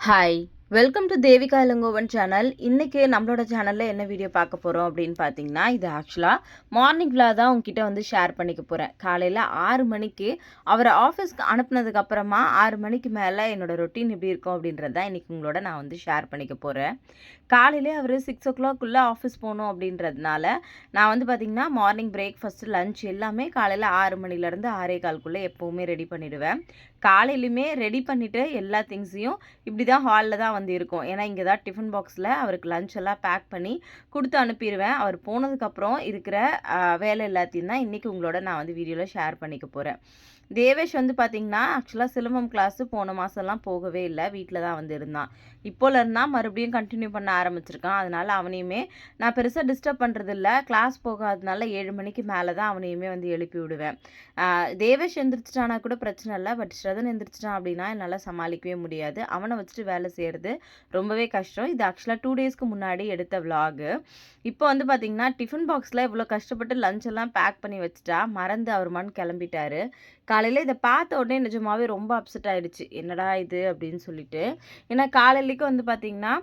Hi welcome to Devika Ilangovan channel இன்றைக்கி நம்மளோட சேனலில் என்ன வீடியோ பார்க்க போகிறோம் அப்படின்னு பார்த்தீங்கன்னா இது ஆக்சுவலாக மார்னிங்கில் தான் உங்ககிட்ட வந்து ஷேர் பண்ணிக்க போகிறேன் காலையில் ஆறு மணிக்கு அவரை ஆஃபீஸ்க்கு அனுப்புனதுக்கப்புறமா ஆறு மணிக்கு மேலே என்னோடய ரொட்டீன் எப்படி இருக்கும் அப்படின்றது தான் இன்றைக்கி உங்களோட நான் வந்து ஷேர் பண்ணிக்க போகிறேன் காலையிலே அவர் சிக்ஸ் ஓ கிளாக்குள்ளே ஆஃபீஸ் போகணும் அப்படின்றதுனால நான் வந்து பார்த்திங்கன்னா மார்னிங் பிரேக்ஃபாஸ்ட்டு லஞ்ச் எல்லாமே காலையில் ஆறு மணிலேருந்து ஆறே கால்குள்ளே எப்போவுமே ரெடி பண்ணிவிடுவேன் காலையிலுமே ரெடி பண்ணிவிட்டு எல்லா திங்ஸையும் இப்படி தான் ஹாலில் தான் வந்து இருக்கும். ஏன்னா இங்கே தான் டிஃபன் பாக்ஸில் அவருக்கு லஞ்ச் எல்லாம் பேக் பண்ணி கொடுத்து அனுப்பிடுவேன் அவர் போனதுக்கப்புறம் இருக்கிற வேலை எல்லாத்தையும் தான் இன்றைக்கி உங்களோட நான் வந்து வீடியோவில் ஷேர் பண்ணிக்க போகிறேன் தேவேஷ் வந்து பார்த்திங்கன்னா ஆக்சுவலாக சிலம்பம் கிளாஸு போன மாதம்லாம் போகவே இல்லை. வீட்டில் தான் வந்து இருந்தான். இப்போலருந்தா மறுபடியும் கண்டினியூ பண்ண ஆரம்பிச்சிருக்கான். அதனால் அவனையுமே நான் பெருசாக டிஸ்டர்ப் பண்ணுறதில்ல கிளாஸ் போகாதனால ஏழு மணிக்கு மேலே தான் அவனையுமே வந்து எழுப்பி விடுவேன். தேவேஷ் எந்திரிச்சிட்டானா கூட பிரச்சனை இல்லை. பட் ஸ்ரதன் எந்திரிச்சிட்டான் அப்படின்னா என்னால் சமாளிக்கவே முடியாது. அவனை வச்சுட்டு வேலை செய்கிறது ரொம்பவே கஷ்டம். இது ஆக்சுவலாக டூ டேஸ்க்கு முன்னாடி எடுத்த விலாகு இப்போ வந்து பார்த்தீங்கன்னா டிஃபன் பாக்ஸில் இவ்வளோ கஷ்டப்பட்டு லஞ்செல்லாம் பேக் பண்ணி வச்சுட்டா மறந்து அவர் மண் கிளம்பிட்டாரு. காலையில் இதை பார்த்த உடனே நிஜமாவே ரொம்ப அப்செட் ஆயிடுச்சு. என்னடா இது? அப்படின்னு சொல்லிட்டு. ஏன்னா காலையிலேக்கு வந்து பார்த்தீங்கன்னா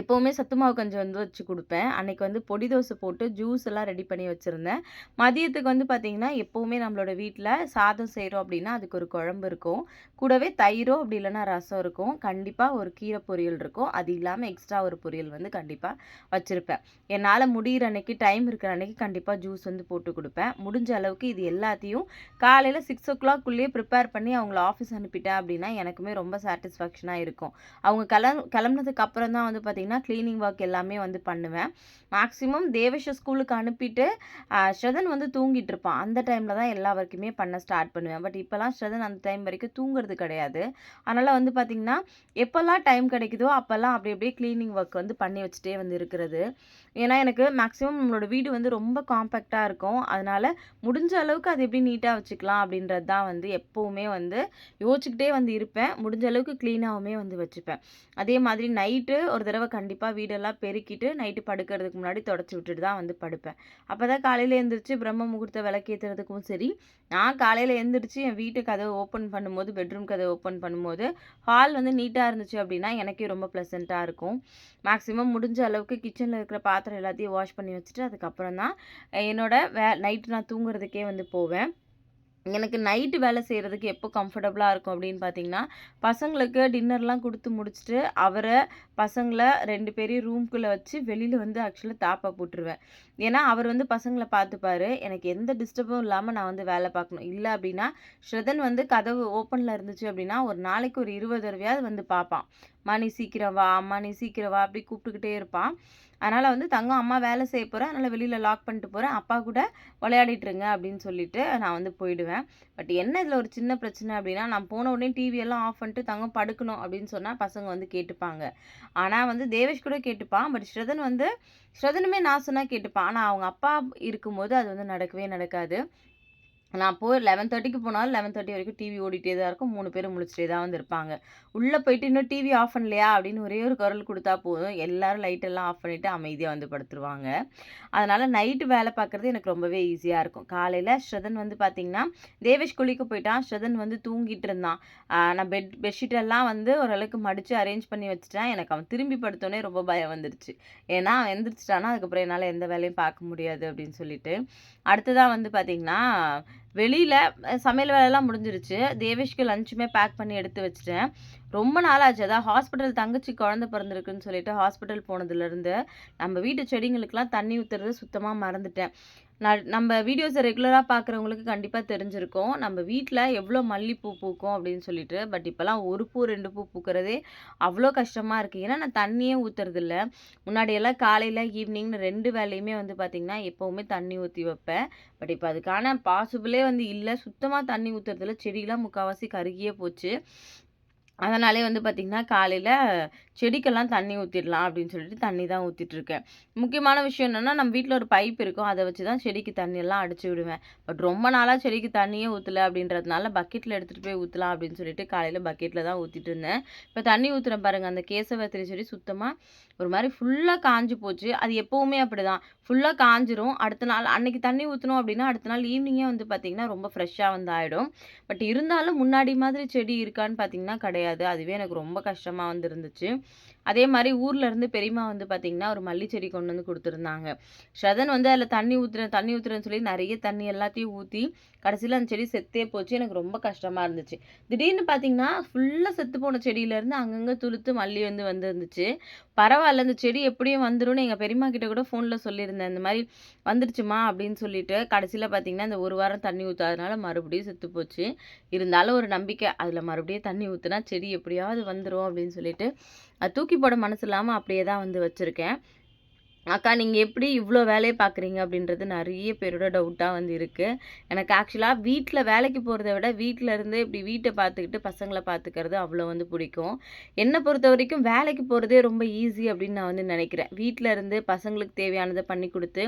எப்போவுமே சத்து மாவு கஞ்சி வந்து வச்சு கொடுப்பேன். அன்னைக்கு வந்து பொடி தோசை போட்டு ஜூஸ் எல்லாம் ரெடி பண்ணி வச்சுருந்தேன். மதியத்துக்கு வந்து பார்த்திங்கன்னா எப்போவுமே நம்மளோட வீட்டில் சாதம் செய்கிறோம் அப்படின்னா அதுக்கு ஒரு குழம்பு இருக்கும். கூடவே தயிரோ அப்படி இல்லைன்னா ரசம் இருக்கும். கண்டிப்பாக ஒரு கீரை பொரியல் இருக்கும். அது இல்லாமல் எக்ஸ்ட்ரா ஒரு பொரியல் வந்து கண்டிப்பாக வச்சுருப்பேன். என்னால் முடிகிற அன்னைக்கு டைம் இருக்கிற அன்னைக்கு கண்டிப்பாக ஜூஸ் வந்து போட்டு கொடுப்பேன். முடிஞ்ச அளவுக்கு இது எல்லாத்தையும் காலையில் சிக்ஸ் ஓ கிளாக்குள்ளேயே ப்ரிப்பேர் பண்ணி அவங்கள ஆஃபீஸ் அனுப்பிட்டேன் அப்படின்னா எனக்குமே ரொம்ப சாட்டிஸ்ஃபேக்ஷனாக இருக்கும். அவங்க கிளம் கிளம்புனதுக்கு அப்புறம் தான் வந்து பார்த்திங்கன்னா க்ளீனிங் ஒர்க் எல்லாமே வந்து பண்ணுவேன். மேக்ஸிமம் தேவேஷ ஸ்கூலுக்கு அனுப்பிட்டு ஸ்ரதன் வந்து தூங்கிட்டு இருப்பான். அந்த டைமில் தான் எல்லா ஒர்க்குமே பண்ண ஸ்டார்ட் பண்ணுவேன். பட் இப்போலாம் ஸ்ரதன் அந்த டைம் வரைக்கும் தூங்குறது கிடையாது. அதனால் வந்து பார்த்திங்கன்னா எப்போல்லாம் டைம் கிடைக்குதோ அப்போல்லாம் அப்படி அப்படியே க்ளீனிங் ஒர்க் வந்து பண்ணி வச்சுட்டே வந்து இருக்கிறது. ஏன்னா எனக்கு மேக்ஸிமம் நம்மளோட வீடு வந்து ரொம்ப காம்பேக்டாக இருக்கும். அதனால் முடிஞ்ச அளவுக்கு அது எப்படி நீட்டாக வச்சுக்கலாம் அப்படின்றது தான் வந்து எப்போவுமே வந்து யோசிச்சுக்கிட்டே வந்து இருப்பேன். முடிஞ்ச அளவுக்கு க்ளீனாகவுமே வந்து வச்சுப்பேன். அதே மாதிரி நைட்டு ஒரு தடவை கண்டிப்பாக வீடெல்லாம் பெருக்கிட்டு நைட்டு படுக்கிறதுக்கு முன்னாடி தொடச்சி விட்டுட்டு தான் வந்து படுப்பேன். அப்போ தான் காலையில் எழுந்திரிச்சு பிரம்ம முகூர்த்த விளக்கேற்றுறதுக்கும் சரி நான் காலையில் எழுந்திரிச்சு என் வீட்டு கதவை ஓப்பன் பண்ணும்போது பெட்ரூம் கதவை ஓப்பன் பண்ணும்போது ஹால் வந்து நீட்டாக இருந்துச்சு அப்படின்னா எனக்கே ரொம்ப ப்ளசண்ட்டாக இருக்கும். மேக்ஸிமம் முடிஞ்ச அளவுக்கு கிச்சனில் இருக்கிற பாத்திரம் பாத்திரம் எல்லாத்தையும் வாஷ் பண்ணி வச்சுட்டு அதுக்கப்புறம் தான் என்னோட வே நைட்டு நான் தூங்குறதுக்கே வந்து போவேன். எனக்கு நைட்டு வேலை செய்கிறதுக்கு எப்போ கம்ஃபர்டபுளாக இருக்கும் அப்படின்னு பார்த்தீங்கன்னா பசங்களுக்கு டின்னர்லாம் கொடுத்து முடிச்சுட்டு அவரை பசங்களை ரெண்டு பேரையும் ரூம்குள்ளே வச்சு வெளியில் வந்து ஆக்சுவலாக தாப்பா போட்டுருவேன். ஏன்னா அவர் வந்து பசங்களை பார்த்துப்பாரு எனக்கு எந்த டிஸ்டர்பும் இல்லாமல் நான் வந்து வேலை பார்க்கணும். இல்லை அப்படின்னா ஸ்ரதன் வந்து கதவு ஓப்பனில் இருந்துச்சு அப்படின்னா ஒரு நாளைக்கு ஒரு இருபது தடவையாவது வந்து பார்ப்பான். மணி சீக்கிரம் வா அம்மா நீ சீக்கிரம் வா அப்படி கூப்பிட்டுக்கிட்டே இருப்பான். அதனால் வந்து தங்கம் அம்மா வேலை செய்ய போகிறேன் அதனால் வெளியில் லாக் பண்ணிட்டு போகிறேன் அப்பா கூட விளையாடிட்டுருங்க அப்படின்னு சொல்லிட்டு நான் வந்து போயிடுவேன். பட் என்ன இதில் ஒரு சின்ன பிரச்சனை அப்படின்னா நான் போன உடனே டிவியெல்லாம் ஆஃப் பண்ணிட்டு தங்கம் படுக்கணும் அப்படின்னு சொன்னால் பசங்க வந்து கேட்டுப்பாங்க. ஆனால் வந்து தேவேஷ் கூட கேட்டுப்பான். பட் ஸ்ரதன் வந்து ஸ்ரதனுமே நான் சொன்னால் கேட்டுப்பான். ஆனால் அவங்க அப்பா இருக்கும்போது அது வந்து நடக்கவே நடக்காது. நான் போய் லெவன் தேர்ட்டிக்கு போனாலும் லெவன் தேர்ட்டி வரைக்கும் டிவி ஓடிட்டே தான் இருக்கும். மூணு பேரும் முழிச்சிட்டே தான் வந்து இருப்பாங்க உள்ளே போயிட்டு இன்னும் டிவி ஆஃப் பண்ணலையா? அப்படின்னு ஒரே ஒரு குரல் கொடுத்தா போதும். எல்லாரும் லைட் எல்லாம் ஆஃப் பண்ணிவிட்டு அமைதியாக வந்து படுத்துருவாங்க. அதனால் நைட்டு வேலை பார்க்குறது எனக்கு ரொம்பவே ஈஸியாக இருக்கும். காலையில் ஸ்ரதன் வந்து பார்த்திங்கன்னா தேவேஷ் குழிக்கு போயிட்டான். ஸ்ரதன் வந்து தூங்கிட்டு இருந்தான். நான் பெட் பெட்ஷீட் எல்லாம் வந்து ஓரளவுக்கு மடித்து அரேஞ்ச் பண்ணி வச்சுட்டேன். எனக்கு அவன் திரும்பி படுத்தோடனே ரொம்ப பயம் வந்துருச்சு. ஏன்னா அவன் எந்திரிச்சிட்டானா அதுக்கப்புறம் என்னால் எந்த வேலையும் பார்க்க முடியாது அப்படின்னு சொல்லிட்டு. அடுத்ததாக வந்து பார்த்திங்கன்னா வெளியில் சமையல் வேலைலாம் முடிஞ்சிருச்சு. தேவேஷ்க்கு லஞ்சுமே பேக் பண்ணி எடுத்து வச்சிட்டேன். ரொம்ப நாளாச்சு. அதான் ஹாஸ்பிட்டல் தங்கச்சி குழந்த பிறந்திருக்குன்னு சொல்லிட்டு ஹாஸ்பிட்டல் போனதுலேருந்து நம்ம வீட்டு செடிங்களுக்கெல்லாம் தண்ணி ஊற்றுறது சுத்தமாக மறந்துட்டேன். நம்ம வீடியோஸை ரெகுலராக பார்க்குறவங்களுக்கு கண்டிப்பாக தெரிஞ்சிருக்கும். நம்ம வீட்டில் எவ்வளோ மல்லிப்பூ பூக்கும் அப்படின்னு சொல்லிட்டு பட் இப்போல்லாம் ஒரு பூ ரெண்டு பூ பூக்கிறதே அவ்வளோ கஷ்டமாக இருக்குது ஏன்னா நான் தண்ணியே ஊற்றுறதில்ல முன்னாடியெல்லாம் காலையில் ஈவினிங்னு ரெண்டு வேலையுமே வந்து பார்த்திங்கன்னா எப்போவுமே தண்ணி ஊற்றி வைப்பேன். பட் இப்போ அதுக்கான பாசிபிளே வந்து இல்லை. சுத்தமாக தண்ணி ஊற்றுறதில்ல செடியெலாம் முக்கால்வாசி கருகியே போச்சு. அதனாலே வந்து பார்த்திங்கன்னா காலையில் செடிக்கெல்லாம் தண்ணி ஊற்றிடலாம் அப்படின்னு சொல்லிட்டு தண்ணி தான் ஊற்றிட்டுருக்கேன் முக்கியமான விஷயம் என்னென்னா நம்ம வீட்டில் ஒரு பைப் இருக்கும். அதை வச்சு தான் செடிக்கு தண்ணியெல்லாம் அடிச்சு விடுவேன். பட் ரொம்ப நாளாக செடிக்கு தண்ணியே ஊற்றலை அப்படின்றதுனால பக்கெட்டில் எடுத்துகிட்டு போய் ஊற்றலாம் அப்படின்னு சொல்லிட்டு காலையில் பக்கெட்டில் தான் ஊற்றிட்டு இருந்தேன் இப்போ தண்ணி ஊற்றுறேன் பாருங்கள் அந்த கேசவத்திரி செடி சுத்தமாக ஒரு மாதிரி ஃபுல்லாக காஞ்சு போச்சு. அது எப்போவுமே அப்படி தான் ஃபுல்லாக காஞ்சிரும். அடுத்த நாள் அன்னைக்கு தண்ணி ஊற்றணும் அப்படின்னா அடுத்த நாள் ஈவினிங்கே வந்து பார்த்திங்கன்னா ரொம்ப ஃப்ரெஷ்ஷாக வந்து ஆகிடும் பட் இருந்தாலும் முன்னாடி மாதிரி செடி இருக்கான்னு பார்த்தீங்கன்னா கிடையாது. கிடையாது. அதுவே எனக்கு ரொம்ப கஷ்டமா வந்து இருந்துச்சு. அதே மாதிரி ஊரில் இருந்து பெரியம்மா வந்து பார்த்திங்கன்னா ஒரு மல்லி செடி கொண்டு வந்து கொடுத்துருந்தாங்க ஷதன் வந்து அதில் தண்ணி ஊற்றுறேன் தண்ணி ஊற்றுறேன்னு சொல்லி நிறைய தண்ணி எல்லாத்தையும் ஊற்றி கடைசியில் அந்த செடி செத்தே போச்சு. எனக்கு ரொம்ப கஷ்டமாக இருந்துச்சு. திடீர்னு பார்த்தீங்கன்னா, ஃபுல்லாக செத்து போன செடியிலேருந்து அங்கங்கே துளுத்து மல்லி வந்து வந்துருந்துச்சு. பரவாயில்ல இந்த செடி எப்படியும் வந்துரும்னு எங்கள் பெரியம்மா கிட்ட கூட ஃபோனில் சொல்லியிருந்தேன். இந்த மாதிரி வந்துருச்சுமா அப்படின்னு சொல்லிட்டு, கடைசியில் பார்த்தீங்கன்னா, இந்த ஒரு வாரம் தண்ணி ஊற்றாதனால மறுபடியும் செத்து போச்சு. இருந்தாலும் ஒரு நம்பிக்கை. அதில் மறுபடியும் தண்ணி ஊற்றுனா செடி எப்படியாவது வந்துடும் அப்படின்னு சொல்லிட்டு, தூக்கி போட மனசு இல்லாமல் அப்படியே தான் வந்து வச்சுருக்கேன். அக்கா நீங்கள் எப்படி இவ்வளோ வேலையை பார்க்குறீங்க? அப்படின்றது நிறைய பேரோட டவுட்டாக வந்து இருக்குது எனக்கு ஆக்சுவலாக வீட்டில் வேலைக்கு போகிறத விட, வீட்டில் இருந்தே இப்படி வீட்டை பார்த்துக்கிட்டு பசங்களை பார்த்துக்கிறது அவ்வளோ வந்து பிடிக்கும். என்னை பொறுத்த வரைக்கும் வேலைக்கு போகிறதே ரொம்ப ஈஸி அப்படின்னு நான் வந்து நினைக்கிறேன் வீட்டில் இருந்து பசங்களுக்கு தேவையானதை பண்ணி கொடுத்து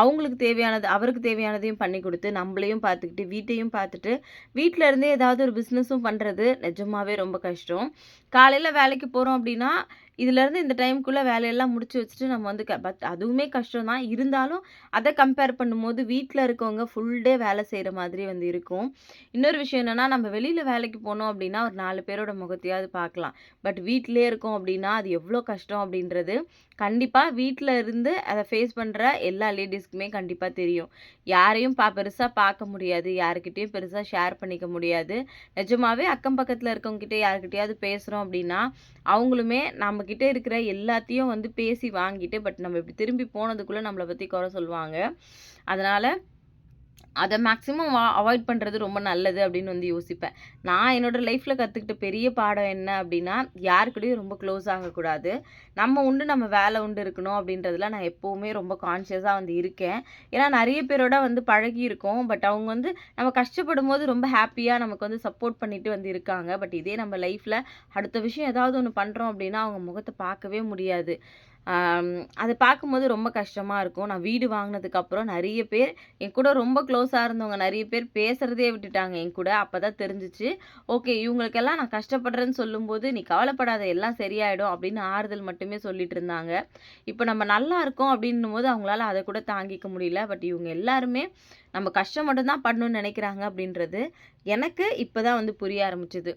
அவங்களுக்கு தேவையானது அவருக்கு தேவையானதையும் பண்ணி கொடுத்து நம்மளையும் பார்த்துக்கிட்டு, வீட்டையும் பார்த்துட்டு, வீட்டில் இருந்தே ஏதாவது ஒரு பிஸ்னஸும் பண்ணுறது நிஜமாவே ரொம்ப கஷ்டம். காலையில் வேலைக்கு போகிறோம் அப்படின்னா, இதுலேருந்து இந்த டைமுக்குள்ளே வேலையெல்லாம் முடிச்சு வச்சுட்டு நம்ம வந்து க பட் அதுவுமே கஷ்டம் தான். இருந்தாலும் அதை கம்பேர் பண்ணும்போது வீட்டில் இருக்கவங்க ஃபுல் டே வேலை செய்கிற மாதிரி வந்து இருக்கும். இன்னொரு விஷயம் என்னென்னா நம்ம வெளியில் வேலைக்கு போனோம் அப்படின்னா, ஒரு நாலு பேரோட முகத்தையாவது பார்க்கலாம். பட் வீட்டிலே இருக்கோம் அப்படின்னா, அது எவ்வளோ கஷ்டம் அப்படின்றது கண்டிப்பாக வீட்டில் இருந்து அதை ஃபேஸ் பண்ணுற எல்லா லேடிஸ்க்குமே கண்டிப்பாக தெரியும். யாரையும் பா பெருசாக பார்க்க முடியாது. யாருக்கிட்டேயும் பெருசாக ஷேர் பண்ணிக்க முடியாது. நிஜமாவே அக்கம் பக்கத்தில் இருக்கவங்ககிட்ட கிட்ட பேசுகிறோம் அப்படின்னா, அவங்களுமே நமக்கு நம்மக்கிட்ட இருக்கிற எல்லாத்தையும் வந்து பேசி வாங்கிட்டு, பட் நம்ம இப்படி திரும்பி போனதுக்குள்ளே நம்மளை பற்றி குறை சொல்லுவாங்க. அதனால் அதை மேக்ஸிமம் அவாய்ட் பண்ணுறது ரொம்ப நல்லது அப்படின்னு வந்து யோசிப்பேன். நான் என்னோடய லைஃப்பில் கற்றுக்கிட்ட பெரிய பாடம் என்ன அப்படின்னா, யாருக்கிட்டையும் ரொம்ப க்ளோஸ் ஆகக்கூடாது. நம்ம உண்டு நம்ம வேலை உண்டு இருக்கணும் அப்படின்றதுல நான் எப்போவுமே ரொம்ப கான்ஷியஸாக வந்து இருக்கேன். ஏன்னா நிறைய பேரோட வந்து பழகியிருக்கோம். பட் அவங்க வந்து நம்ம கஷ்டப்படும் போது ரொம்ப ஹாப்பியாக நமக்கு வந்து சப்போர்ட் பண்ணிட்டு வந்து இருக்காங்க. பட் இதே நம்ம லைஃப்பில் அடுத்த விஷயம் ஏதாவது ஒன்று பண்ணுறோம் அப்படின்னா, அவங்க முகத்தை பார்க்கவே முடியாது. அது பார்க்கும்போது ரொம்ப கஷ்டமாக இருக்கும். நான் வீடு வாங்கினதுக்கப்புறம் நிறைய பேர் என் கூட ரொம்ப க்ளோஸாக இருந்தவங்க நிறைய பேர் பேசுகிறதே விட்டுட்டாங்க என் கூட. அப்பதான் தெரிஞ்சுச்சு. ஓகே இவங்களுக்கெல்லாம் நான் கஷ்டப்படுறேன்னு சொல்லும்போது, "நீ கவலைப்படாத எல்லாம் சரியாயிடும்" அப்படின்னு ஆறுதல் மட்டுமே சொல்லிட்டு இருந்தாங்க. இப்போ நம்ம நல்லா இருக்கோம் அப்படின்னும் போது அவங்களால அதை கூட தாங்கிக்க முடியல. பட் இவங்க எல்லாருமே நம்ம கஷ்டம் மட்டும்தான் பண்ணணும்னு நினைக்கிறாங்க அப்படின்றது, எனக்கு இப்போ தான் வந்து புரிய ஆரம்பிச்சது.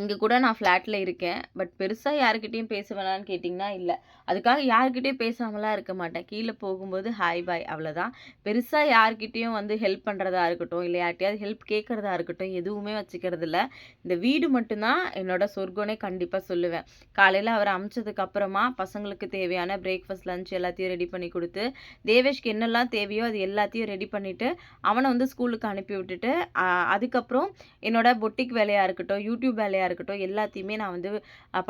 இங்கே கூட நான் ஃப்ளாட்டில் இருக்கேன். பட் பெருசாக யாருக்கிட்டேயும் பேசுவேனான்னு கேட்டிங்கன்னா இல்லை அதுக்காக யாருக்கிட்டேயும் பேசாமலாம் இருக்க மாட்டேன். கீழே போகும்போது ஹாய், பாய் அவ்வளோதான். பெருசாக யாருக்கிட்டேயும் வந்து ஹெல்ப் பண்ணுறதா இருக்கட்டும், இல்லை யார்கிட்டயாவது ஹெல்ப் கேட்குறதா இருக்கட்டும், எதுவுமே வச்சுக்கிறதில்ல. இந்த வீடு மட்டும் தான் என்னோட சொர்க்கனே கண்டிப்பாக சொல்லுவேன். காலையில் அவரை அமுச்சதுக்கப்புறமா அப்புறமா பசங்களுக்கு தேவையான பிரேக்ஃபாஸ்ட், லஞ்ச் எல்லாத்தையும் ரெடி பண்ணி கொடுத்து தேவேஷ்க்கு என்னெல்லாம் தேவையோ அது எல்லாத்தையும் ரெடி பண்ணிவிட்டு அவனை வந்து ஸ்கூலுக்கு அனுப்பி விட்டுட்டு, அதுக்கப்புறம் என்னோட பொட்டிக் வேலையாக இருக்கட்டும், யூடியூப் வேலையாக இருக்கட்டும், எல்லாத்தையுமே நான் வந்து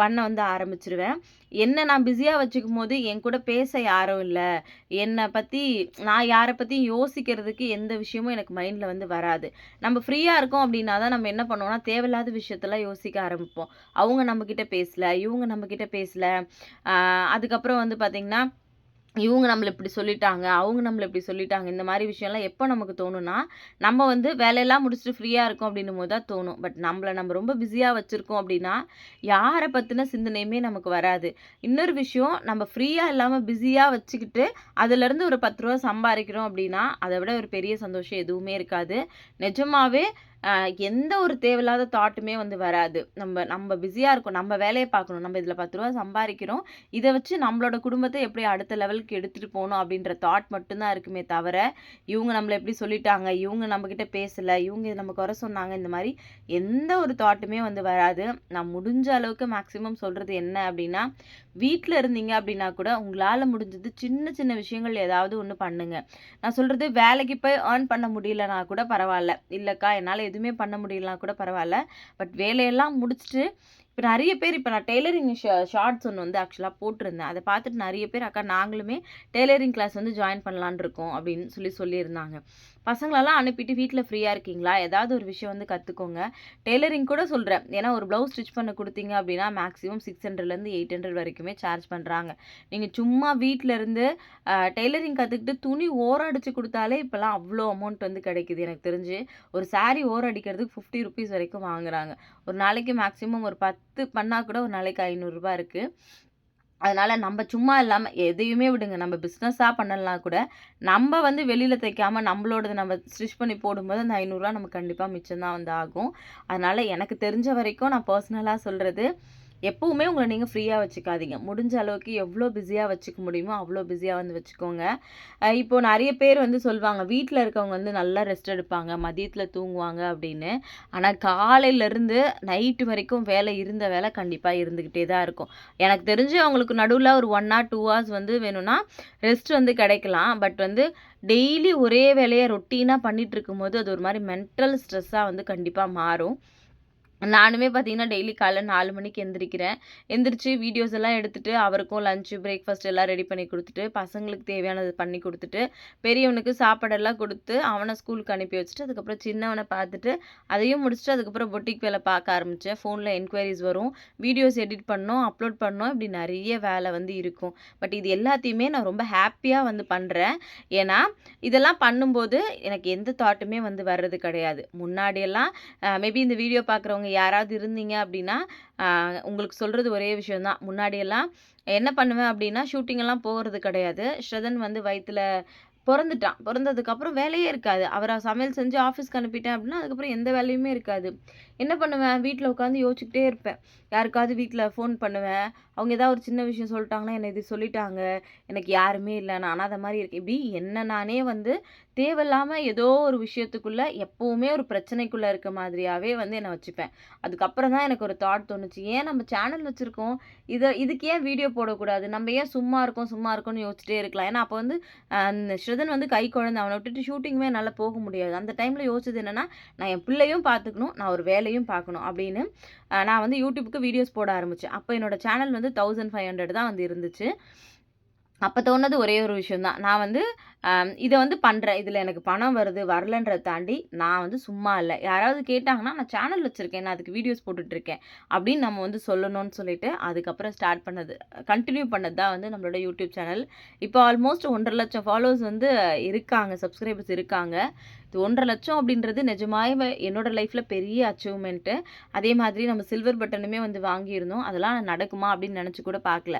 பண்ண வந்து ஆரம்பிச்சிருவேன் என்ன நான் பிஸியா வச்சுக்கும்போது, என் கூட பேச யாரும் இல்லை என்னை பற்றி நான் யாரை பற்றியும் யோசிக்கிறதுக்கு எந்த விஷயமும் எனக்கு மைண்டில் வந்து வராது. நம்ம ஃப்ரீயாக இருக்கோம் அப்படின்னா தான் நம்ம என்ன பண்ணுவோம்னா, தேவையில்லாத விஷயத்தெல்லாம் யோசிக்க ஆரம்பிப்போம். அவங்க நம்மக்கிட்ட பேசல, இவங்க நம்மக்கிட்ட பேசல. அதுக்கப்புறம் வந்து பார்த்திங்கன்னா இவங்க நம்மளை இப்படி சொல்லிட்டாங்க, அவங்க நம்மளை இப்படி சொல்லிட்டாங்க. இந்த மாதிரி விஷயம்லாம் எப்போ நமக்கு தோணும்னா, நம்ம வந்து வேலையெல்லாம் முடிச்சுட்டு ஃப்ரீயாக இருக்கோம் அப்படின்னும்போது தான் தோணும். பட் நம்மள நம்ம ரொம்ப பிஸியாக வச்சுருக்கோம் அப்படின்னா, யாரை பற்றின சிந்தனையுமே நமக்கு வராது. இன்னொரு விஷயம் நம்ம ஃப்ரீயாக இல்லாமல் பிஸியாக வச்சுக்கிட்டு, அதுலேருந்து ஒரு பத்து ரூபா சம்பாதிக்கிறோம் அப்படின்னா, அதை விட ஒரு பெரிய சந்தோஷம் எதுவுமே இருக்காது. நிஜமாவே எந்த ஒரு தேவையில்லாத தாட்டுமே வந்து வராது. நம்ம நம்ம பிஸியாக இருக்கோம். நம்ம வேலையை பார்க்கணும். நம்ம இதில் பத்து ரூபா சம்பாதிக்கிறோம் இதை வச்சு நம்மளோட குடும்பத்தை எப்படி அடுத்த லெவலுக்கு எடுத்துகிட்டு போகணும் அப்படின்ற தாட் மட்டும்தான் இருக்குமே தவிர, இவங்க நம்மளை எப்படி சொல்லிட்டாங்க, இவங்க நம்மக்கிட்ட பேசலை இவங்க இதை நம்ம குறை சொன்னாங்க, இந்த மாதிரி எந்த ஒரு தாட்டுமே வந்து வராது. நான் முடிஞ்ச அளவுக்கு மேக்ஸிமம் சொல்கிறது என்ன அப்படின்னா, வீட்டில் இருந்தீங்க அப்படின்னா கூட உங்களால் முடிஞ்சது சின்ன சின்ன விஷயங்கள் ஏதாவது ஒன்று பண்ணுங்க. நான் சொல்கிறது வேலைக்கு போய் ஏர்ன் பண்ண முடியலனா கூட பரவாயில்ல இல்லைக்கா என்னால் எதுவுமே பண்ண முடியலாம் கூட பரவாயில்ல பட் வேலையெல்லாம் முடிச்சுட்டு இப்போ நிறைய பேர் இப்போ நான் டெய்லரிங் ஷா ஷார்ட்ஸ் ஒன்று வந்து ஆக்சுவலாக போட்டிருந்தேன். அதை பார்த்துட்டு நிறைய பேர், "அக்கா நாங்களுமே டெய்லரிங் கிளாஸ் வந்து ஜாயின் பண்ணலான்னு இருக்கோம்" அப்படின்னு சொல்லி சொல்லியிருந்தாங்க. பசங்களெல்லாம் அனுப்பிட்டு வீட்டில் ஃப்ரீயாக இருக்கீங்களா? ஏதாவது ஒரு விஷயம் வந்து கற்றுக்கோங்க டெய்லரிங் கூட சொல்கிறேன் ஏன்னா ஒரு ப்ளவுஸ் ஸ்டிச் பண்ண கொடுத்தீங்க அப்படின்னா, மேக்ஸிமம் 600லேருந்து 800 வரைக்குமே சார்ஜ் பண்ணுறாங்க நீங்கள் சும்மா வீட்டிலேருந்து இருந்து டெய்லரிங் கற்றுக்கிட்டு துணி ஓரம் கொடுத்தாலே இப்போலாம் அவ்வளோ அமௌண்ட் வந்து கிடைக்குது எனக்கு தெரிஞ்சு. ஒரு சாரீ ஓரம் அடிக்கிறதுக்கு ரூ. 50 வரைக்கும் வாங்குறாங்க. ஒரு நாளைக்கு மேக்ஸிமம் ஒரு பத்து பண்ணால் கூட ஒரு நாளைக்கு ரூ. 500 இருக்கு. அதனால் நம்ம சும்மா இல்லாமல் எதையுமே விடுங்க. நம்ம பிஸ்னஸாக பண்ணலாம் கூட, நம்ம வந்து வெளியில் தைக்காமல் நம்மளோடது நம்ம ஸ்டிச் பண்ணி போடும்போது, அந்த ஐநூறுரூவா நம்ம கண்டிப்பாக மிச்சம் தான் வந்து ஆகும். அதனால் எனக்கு தெரிஞ்ச வரைக்கும் நான் பர்சனலாக சொல்கிறது எப்போவுமே உங்களை நீங்கள் ஃப்ரீயாக வச்சுக்காதீங்க. முடிஞ்ச அளவுக்கு எவ்வளோ பிஸியாக வச்சுக்க முடியுமோ, அவ்வளோ பிஸியாக வந்து வச்சுக்கோங்க. இப்போது இப்போ பேர் வந்து சொல்லுவாங்க வீட்டில் இருக்கவங்க வந்து நல்லா ரெஸ்ட் எடுப்பாங்க, மதியத்தில் தூங்குவாங்க அப்படின்னு. ஆனால் காலையிலருந்து நைட்டு வரைக்கும் வேலை இருந்த வேலை கண்டிப்பாக இருந்துக்கிட்டே தான் இருக்கும். எனக்கு தெரிஞ்சு அவங்களுக்கு நடுவில் ஒரு ஒன் ஆர் டூ ஹார்ஸ் வந்து வேணும்னா, ரெஸ்ட் வந்து கிடைக்கலாம். பட் வந்து டெய்லி ஒரே வேலையை ரொட்டீனாக பண்ணிகிட்டு இருக்கும்போது, அது ஒரு மாதிரி மென்டல் ஸ்ட்ரெஸ்ஸாக வந்து கண்டிப்பாக மாறும். நானுமே பார்த்தீங்கன்னா, டெய்லி காலைல நாலு மணிக்கு எந்திரிக்கிறேன். எந்திரிச்சு வீடியோஸ் எல்லாம் எடுத்துட்டு, அவருக்கும் லஞ்சு பிரேக்ஃபாஸ்ட் எல்லாம் ரெடி பண்ணி கொடுத்துட்டு பசங்களுக்கு தேவையானது பண்ணி கொடுத்துட்டு பெரியவனுக்கு சாப்பாடெல்லாம் கொடுத்து அவனை ஸ்கூலுக்கு அனுப்பி வச்சுட்டு, அதுக்கப்புறம் சின்னவனை பார்த்துட்டு, அதையும் முடிச்சுட்டு, அதுக்கப்புறம் பொட்டிக் வேலை பார்க்க ஆரம்பித்தேன் ஃபோனில் என்கொயரிஸ் வரும். வீடியோஸ் எடிட் பண்ணோம் அப்லோட் பண்ணோம் இப்படி நிறைய வேலை வந்து இருக்கும். பட் இது எல்லாத்தையுமே நான் ரொம்ப ஹாப்பியாக வந்து பண்ணுறேன் ஏன்னா, இதெல்லாம் பண்ணும்போது எனக்கு எந்த தாட்டுமே வந்து வர்றது கிடையாது. முன்னாடியெல்லாம் மேபி இந்த வீடியோ பார்க்குறவங்க யாராவது இருந்தீங்க அப்படின்னா, உங்களுக்கு சொல்கிறது ஒரே விஷயந்தான் முன்னாடியெல்லாம் என்ன பண்ணுவேன் அப்படின்னா, ஷூட்டிங்கெல்லாம் போகிறது கிடையாது. ஸ்ரதன் வந்து வயிற்றில் பிறந்துட்டான் பிறந்ததுக்கப்புறம் வேலையே இருக்காது. அவரை சமையல் செஞ்சு ஆஃபீஸ்க்கு அனுப்பிட்டேன் அப்படின்னா, அதுக்கப்புறம் எந்த வேலையுமே இருக்காது. என்ன பண்ணுவேன், வீட்டில் உட்காந்து யோசிச்சுக்கிட்டே இருப்பேன். யாருக்காவது வீட்டில் ஃபோன் பண்ணுவேன். அவங்க ஏதாவது ஒரு சின்ன விஷயம் சொல்லிட்டாங்கன்னா, என்ன இது சொல்லிட்டாங்க. எனக்கு யாருமே இல்லை நான் அனாத மாதிரி இருக்கேன். இப்படி என்ன நானே வந்து தேவையில்லாமல் ஏதோ ஒரு விஷயத்துக்குள்ளே எப்போவுமே ஒரு பிரச்சனைக்குள்ளே இருக்க மாதிரியாகவே வந்து என்னை வச்சுப்பேன். அதுக்கப்புறம் தான் எனக்கு ஒரு தாட் தோணுச்சு. ஏன் நம்ம சேனல் வச்சுருக்கோம் இதை இதுக்கு ஏன் வீடியோ போடக்கூடாது? நம்ம ஏன் சும்மா இருக்கோம், சும்மா இருக்கோம்னு யோசிச்சுட்டே இருக்கலாம். ஏன்னா, அப்போ வந்து அந்த ஸ்ருதன் வந்து கை குழந்தை. அவனை விட்டுட்டு ஷூட்டிங்குமே நல்லா போக முடியாது. அந்த டைமில் யோசிச்சது என்னன்னா, நான் என் பிள்ளையும் பார்த்துக்கணும், நான் ஒரு வேலையும் பார்க்கணும் அப்படின்னு, நான் வந்து யூடியூப்க்கு வீடியோஸ் போட ஆரம்பித்தேன் அப்போ என்னோட சேனல் வந்து 1500 தான் வந்து இருந்துச்சு. அப்போ தோணுனது ஒரே ஒரு விஷயம் தான். நான் வந்து இதை வந்து பண்ணுறேன் இதில் எனக்கு பணம் வருது, வரலன்றதை தாண்டி நான் வந்து சும்மா இல்லை யாராவது கேட்டாங்கன்னா, நான் சேனல் வச்சுருக்கேன் நான் அதுக்கு வீடியோஸ் போட்டுட்ருக்கேன் அப்படின்னு நம்ம வந்து சொல்லணும்னு சொல்லிட்டு, அதுக்கப்புறம் ஸ்டார்ட் பண்ணது. கண்டினியூ பண்ணது தான் வந்து நம்மளோட யூடியூப் சேனல். இப்போ ஆல்மோஸ்ட் 1 1/2 ஃபாலோவர்ஸ் வந்து இருக்காங்க. சப்ஸ்கிரைபர்ஸ் இருக்காங்க. இது 1 1/2 அப்படின்றது நிஜமாவே என்னோட லைஃப்பில் பெரிய அச்சீவ்மெண்ட்டு அதே மாதிரி நம்ம சில்வர் பட்டனுமே வந்து வாங்கியிருந்தோம். அதெல்லாம் நடக்குமா அப்படின்னு நினச்சி கூட பார்க்கல.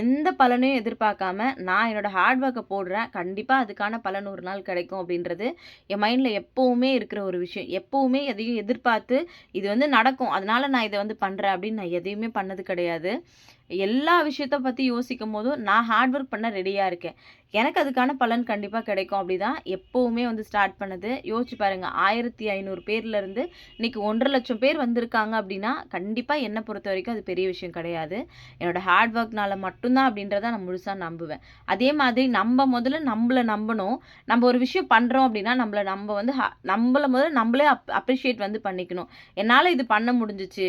எந்த பலனையும் எதிர்பார்க்காம, நான் என்னோட ஹார்ட் ஒர்க்கை போடுறேன். கண்டிப்பாக அதுக்கான பலன் ஒரு நாள் கிடைக்கும் அப்படின்றது, என் மைண்டில் எப்போவுமே இருக்கிற ஒரு விஷயம். எப்போவுமே எதையும் எதிர்பார்த்து, இது வந்து நடக்கும். அதனால் நான் இதை வந்து பண்ணுறேன் அப்படின்னு நான் எதையுமே பண்ணது கிடையாது. எல்லா விஷயத்த பத்தி யோசிக்கும்போதும், நான் ஹார்ட் ஒர்க் பண்ண ரெடியாக இருக்கேன். எனக்கு அதுக்கான பலன் கண்டிப்பாக கிடைக்கும் அப்படிதான் எப்போவுமே வந்து ஸ்டார்ட் பண்ணது. யோசிச்சு பாருங்க. 1500 பேர்லருந்து இன்னைக்கு 1 1/2 பேர் வந்திருக்காங்க அப்படின்னா, கண்டிப்பாக என்னை பொறுத்த வரைக்கும் அது பெரிய விஷயம் கிடையாது. என்னோடய ஹார்ட் ஒர்க்னால் மட்டும்தான் அப்படின்றத நான் முழுசாக நம்புவேன். அதே மாதிரி நம்ம முதல்ல நம்மளை நம்பணும். நம்ம ஒரு விஷயம் பண்ணுறோம் அப்படின்னா, நம்மள நம்ம வந்து நம்மளை முதல்ல நம்மளே அப் அப்ரிஷியேட் வந்து பண்ணிக்கணும். என்னால் இது பண்ண முடிஞ்சிச்சு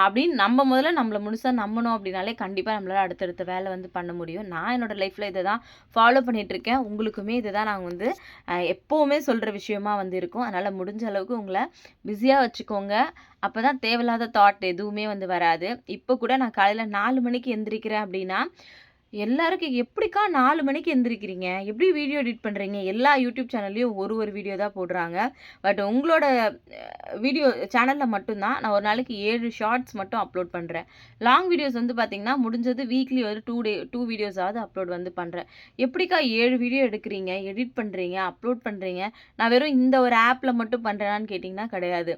அப்படின்னு நம்ம முதல்ல நம்மளை முழுசாக நம்பணும் அப்படின்னாலே, கண்டிப்பாக நம்மளால் அடுத்தடுத்த வேலை வந்து பண்ண முடியும். நான் என்னோட லைஃப்பில் இதை தான் ஃபாலோ பண்ணிகிட்ருக்கேன் உங்களுக்குமே இதை தான் நாங்கள் வந்து எப்போவுமே சொல்கிற விஷயமா வந்து இருக்கும். அதனால் முடிஞ்ச அளவுக்கு உங்களை பிஸியாக வச்சுக்கோங்க. அப்பதான் தேவையில்லாத தாட் எதுவுமே வந்து வராது. இப்போ கூட நான் காலையில் நாலு மணிக்கு எந்திரிக்கிறேன் அப்படின்னா, எல்லாருக்கும் "எப்படிக்கா நாலு மணிக்கு எந்திரிக்கிறீங்க? எப்படி வீடியோ எடிட் பண்ணுறீங்க எல்லா யூடியூப் சேனல்லையும் ஒரு ஒரு வீடியோ தான் போடுறாங்க. பட் உங்களோட வீடியோ சேனலில் மட்டும்தான் நான் ஒரு நாளைக்கு ஏழு ஷார்ட்ஸ் மட்டும் அப்லோட் பண்ணுறேன் லாங் வீடியோஸ் வந்து பார்த்தீங்கன்னா, முடிஞ்சது வீக்லி ஒரு டூ டே டூ வீடியோஸாவது அப்லோட் வந்து பண்ணுறேன் "எப்படிக்கா ஏழு வீடியோ எடுக்கிறீங்க, எடிட் பண்ணுறீங்க அப்லோட் பண்ணுறீங்க நான் வெறும் இந்த ஒரு ஆப்பில் மட்டும் பண்ணுறேனான்னு கேட்டிங்கன்னா கிடையாது.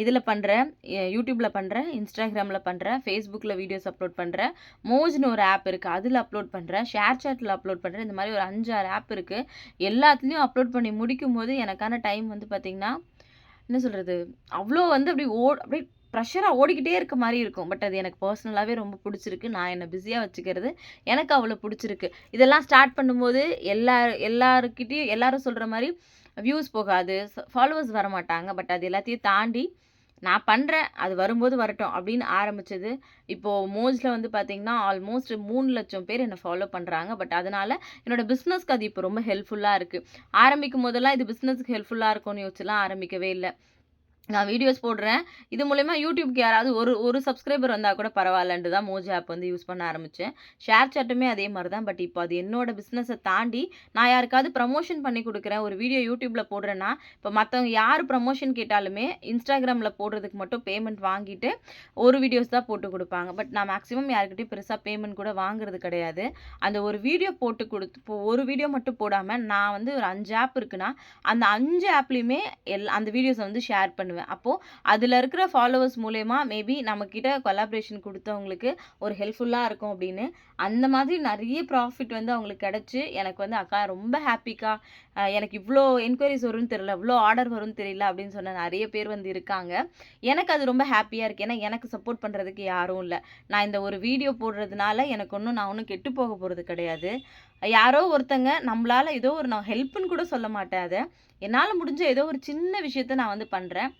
இதில் பண்ணுறேன் யூடியூப்பில் பண்ணுறேன் இன்ஸ்டாகிராமில் பண்ணுறேன் ஃபேஸ்புக்கில் வீடியோஸ் அப்லோட் பண்ணுறேன் மோஜ்னு ஒரு ஆப் இருக்குது அதில் அப்லோட் பண்ணுறேன் ஷேர் சேட்டில் அப்லோட் பண்ணுறேன் இந்த மாதிரி ஒரு 5, 6 ஆப் இருக்குது எல்லாத்துலேயும் அப்லோட் பண்ணி முடிக்கும்போது எனக்கான டைம் வந்து பார்த்திங்கன்னா என்ன சொல்கிறது அவ்வளோ வந்து அப்படியே ஓ அப்படியே ப்ரெஷராக ஓடிக்கிட்டே இருக்க மாதிரி இருக்கும். பட் அது எனக்கு பர்சனலாகவே ரொம்ப பிடிச்சிருக்கு. நான் என்னை பிஸியாக வச்சுக்கிறது எனக்கு அவ்வளோ பிடிச்சிருக்கு. இதெல்லாம் ஸ்டார்ட் பண்ணும்போது எல்லா எல்லாருக்கிட்டேயும் எல்லாரும் சொல்கிற மாதிரி வியூஸ் போகாது, ஃபாலோவர்ஸ் வரமாட்டாங்க. பட் அது எல்லாத்தையும் தாண்டி, நான் பண்ணுறேன் அது வரும்போது வரட்டும் அப்படின்னு ஆரம்பிச்சது. இப்போது மோஜ்ல வந்து பார்த்திங்கன்னா ஆல்மோஸ்ட் 3,00,000 பேர் என்னை ஃபாலோ பண்ணுறாங்க பட் அதனால் என்னோடய பிஸ்னஸ்க்கு அது இப்போ ரொம்ப ஹெல்ப்ஃபுல்லாக இருக்குது ஆரம்பிக்கும் போதெல்லாம் இது பிஸ்னஸ்க்கு ஹெல்ப்ஃபுல்லாக இருக்கும்னு யோசிச்சுலாம் ஆரம்பிக்கவே இல்லை. நான் வீடியோஸ் போடுறேன். இது மூலயமா யூடியூப்க்கு யாராவது ஒரு ஒரு சப்ஸ்கிரைபர் வந்தால் கூட பரவாயில்லன்ட்டு தான் மோஜி ஆப் வந்து யூஸ் பண்ண ஆரம்பித்தேன் ஷேர் சாட்டுமே அதே மாதிரி தான். பட் இப்போ அது என்னோட பிஸ்னஸை தாண்டி நான் யாருக்காவது ப்ரமோஷன் பண்ணி கொடுக்குறேன் ஒரு வீடியோ யூடியூப்பில் போடுறேன்னா, இப்போ மற்றவங்க யார் ப்ரமோஷன் கேட்டாலுமே இன்ஸ்டாகிராமில் போடுறதுக்கு மட்டும் பேமெண்ட் வாங்கிட்டு, ஒரு வீடியோஸ் தான் போட்டு கொடுப்பாங்க பட் நான் மேக்ஸிமம் யாருக்கிட்டையும் பெருசாக பேமெண்ட் கூட வாங்குறது கிடையாது. அந்த ஒரு வீடியோ போட்டு கொடுத்து ஒரு வீடியோ மட்டும் போடாமல் நான் வந்து ஒரு அஞ்சு ஆப் இருக்குன்னா, அந்த அஞ்சு ஆப்லேயுமே எல் அந்த வீடியோஸை வந்து ஷேர் பண்ணுவேன். அப்போது அதில் இருக்கிற ஃபாலோவர்ஸ் மூலயமா மேபி நம்மக்கிட்ட கொலாபரேஷன் கொடுத்தவங்களுக்கு ஒரு ஹெல்ப்ஃபுல்லாக இருக்கும் அப்படின்னு, அந்த மாதிரி நிறைய ப்ராஃபிட் வந்து அவங்களுக்கு கிடச்சி எனக்கு வந்து "அக்கா ரொம்ப ஹாப்பிக்கா எனக்கு இவ்வளோ என்கொயரிஸ் வரும்னு தெரியல. இவ்வளோ ஆர்டர் வரும்னு தெரியல" அப்படின்னு சொன்ன நிறைய பேர் வந்து இருக்காங்க. எனக்கு அது ரொம்ப ஹாப்பியாக இருக்குது ஏன்னா எனக்கு சப்போர்ட் பண்ணுறதுக்கு யாரும் இல்லை. நான் இந்த ஒரு வீடியோ போடுறதுனால எனக்கு ஒன்றும் நான் ஒன்றும் கெட்டு போக போகிறது கிடையாது. யாரோ ஒருத்தங்க நம்மளால் ஏதோ ஒரு நான் ஹெல்ப்புன்னு கூட சொல்ல மாட்டேன் அதை. என்னால் முடிஞ்ச ஏதோ ஒரு சின்ன விஷயத்த நான் வந்து பண்ணுறேன்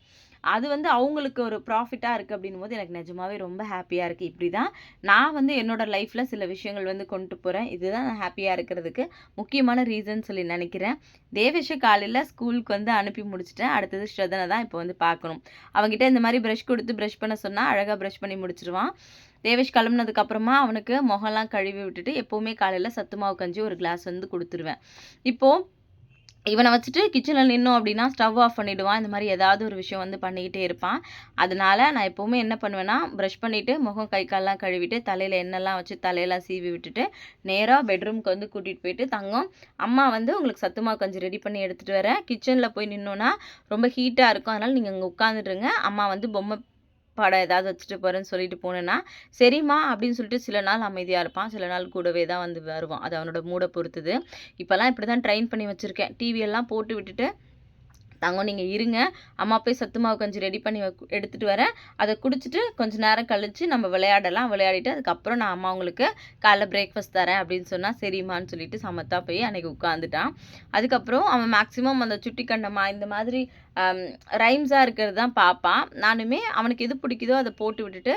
அது வந்து அவங்களுக்கு ஒரு ப்ராஃபிட்டா இருக்கு அப்படின்னும்போது எனக்கு நிஜமாவே ரொம்ப ஹாப்பியாக இருக்குது இப்படி தான் நான் வந்து என்னோடய லைஃப்பில் சில விஷயங்கள் வந்து கொண்டு போகிறேன் இதுதான் நான் ஹாப்பியாக இருக்கிறதுக்கு முக்கியமான ரீசன் சொல்லி நினைக்கிறேன். தேவேஷ காலையில் ஸ்கூலுக்கு வந்து அனுப்பி முடிச்சிட்டேன். அடுத்தது ஸ்ரதனை தான் இப்போ வந்து பார்க்கணும். அவங்ககிட்ட இந்த மாதிரி ப்ரஷ் கொடுத்து ப்ரஷ் பண்ண சொன்னால் அழகாக ப்ரஷ் பண்ணி முடிச்சிருவான். தேவேஷ் கிளம்புனதுக்கப்புறமா அவனுக்கு முகம்லாம் கழுவி விட்டுட்டு, எப்போவுமே காலையில் சத்து மாவு கஞ்சி ஒரு கிளாஸ் வந்து கொடுத்துருவேன். இப்போது இவனை வச்சுட்டு கிச்சனில் நின்னோம் அப்படின்னா, ஸ்டவ் ஆஃப் பண்ணிவிடுவான் இந்த மாதிரி ஏதாவது ஒரு விஷயம் வந்து பண்ணிக்கிட்டே இருப்பான். அதனால நான் எப்போவுமே என்ன பண்ணுவேன்னா, ப்ரஷ் பண்ணிவிட்டு முகம், கை, கால்லாம் கழுவிட்டு, தலையில் எண்ணெய்லாம் வச்சு தலையெல்லாம் சீவி விட்டுட்டு, நேராக பெட்ரூம்க்கு வந்து கூட்டிகிட்டு போயிட்டு, "தங்கம், அம்மா வந்து உங்களுக்கு சத்துமா கொஞ்சம் ரெடி பண்ணி எடுத்துகிட்டு வரேன். கிச்சனில் போய் நின்னோன்னா ரொம்ப ஹீட்டாக இருக்கும். அதனால் நீங்கள் அங்கே உட்காந்துட்டுருங்க. அம்மா வந்து பொம்மை படம் ஏதாவது வச்சுட்டு போகிறேன்னு சொல்லிட்டு போனேன்னா, "சரிம்மா" அப்படின்னு சொல்லிட்டு சில நாள் அமைதியாக இருப்பான். சில நாள் கூடவே தான் வந்து வருவான். அது அவனோட மூடை பொறுத்துது இப்போல்லாம் இப்படி தான் ட்ரெயின் பண்ணி வச்சுருக்கேன் டிவியெல்லாம் போட்டு விட்டுட்டு, "தங்கம் நீங்கள் இருங்க. அம்மா போய் சத்து மாவு கஞ்சி ரெடி பண்ணி வ வரேன். அதை குடிச்சிட்டு கொஞ்சம் நேரம் கழித்து நம்ம விளையாடலாம். விளையாடிட்டு அதுக்கப்புறம் நான் அம்மா உங்களுக்கு காலைல பிரேக்ஃபாஸ்ட் தரேன்" அப்படின்னு சொன்னால் சரிம்மான்னு சொல்லிட்டு சமத்தா போய் அன்றைக்கி உட்காந்துட்டான். அதுக்கப்புறம் அவன் மேக்ஸிமம் அந்த சுட்டி கண்டம்மா இந்த மாதிரி ரைம்ஸாக இருக்கிறது தான் பார்ப்பான். நானுமே அவனுக்கு எது பிடிக்குதோ அதை போட்டு விட்டுட்டு,